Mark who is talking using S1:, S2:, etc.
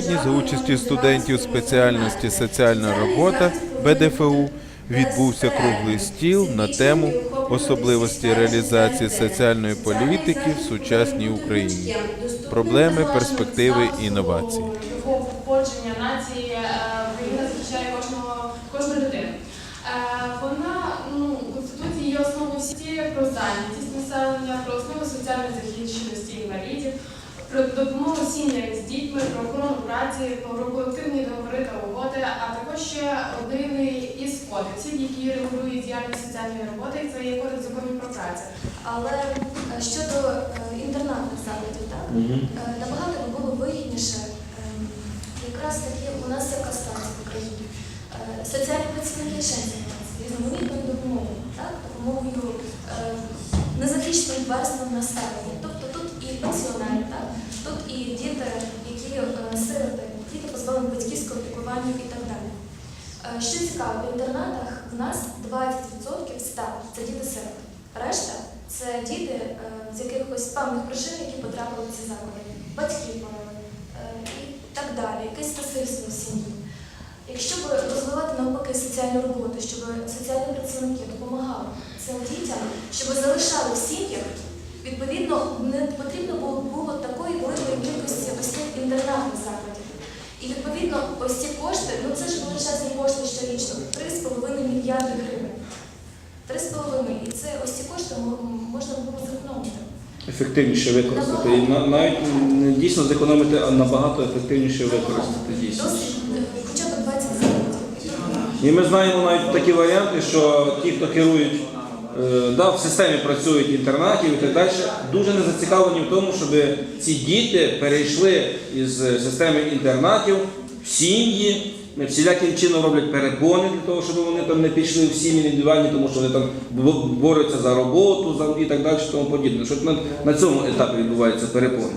S1: Сьогодні за участю студентів спеціальності соціальна робота БДФУ відбувся круглий стіл на тему особливості реалізації соціальної політики в сучасній Україні, проблеми, перспективи і інновації.
S2: Походження нації е, Україна захищає кожного кожну людину. Е, Вона ну конституції є основою всі про зайнятість населення, про основи соціальної захищеності інвалідів, про допомогу сім'ям з про охорону праці, про колективні договори та угоди, а також ще один із кодексів, які регулюють діяльність соціальної роботи, це є кодекс законів про працю.
S3: Але е, щодо е, інтернатних закладів, так е, набагато би було вигідніше, е, якраз таки у нас яка ситуація в Україні. Соціальні працівники ще займаються різноманітною допомогою, так допомогою незахищеним верствам населення. Тобто тут і пенсіонери, так тут і діти, які е, сироти, діти батьківського піклування і так далі. Е, Що цікаво, в інтернатах в нас 20% став це діти сироти. Решта це діти е, з якихось певних причин, які потрапили в ці заклади, батьки померли е, і так далі, якесь насильство в сім'ї. Якщо б розвивати навпаки соціальну роботу, щоб соціальні працівники допомагали цим дітям, щоб залишали в сім'ях, відповідно не потрібно було, було такої великої кількості ось цих інтернатних закладів. І відповідно ось ці кошти, ну це ж величезні кошти щорічно, 3,5 мільярди гривень. 3,5. І це ось ці кошти можна було зекономити.
S4: ефективніше використати. І на- навіть не дійсно зекономити, а набагато ефективніше використати дійсно.
S3: Досить е, хоча б 20 закладів.
S4: І ми знаємо навіть такі варіанти, що ті, хто керують, е, да, в системі працюють інтернатів і так далі, дуже не зацікавлені в тому, щоб ці діти перейшли із системи інтернатів сім'ї. Всіляким чином роблять перепони для того, щоб вони там не пішли в сім'ї індивідуальні, тому що вони там бо- борються за роботу за, і так далі, тому подібне. Що на, на цьому етапі відбуваються перепони.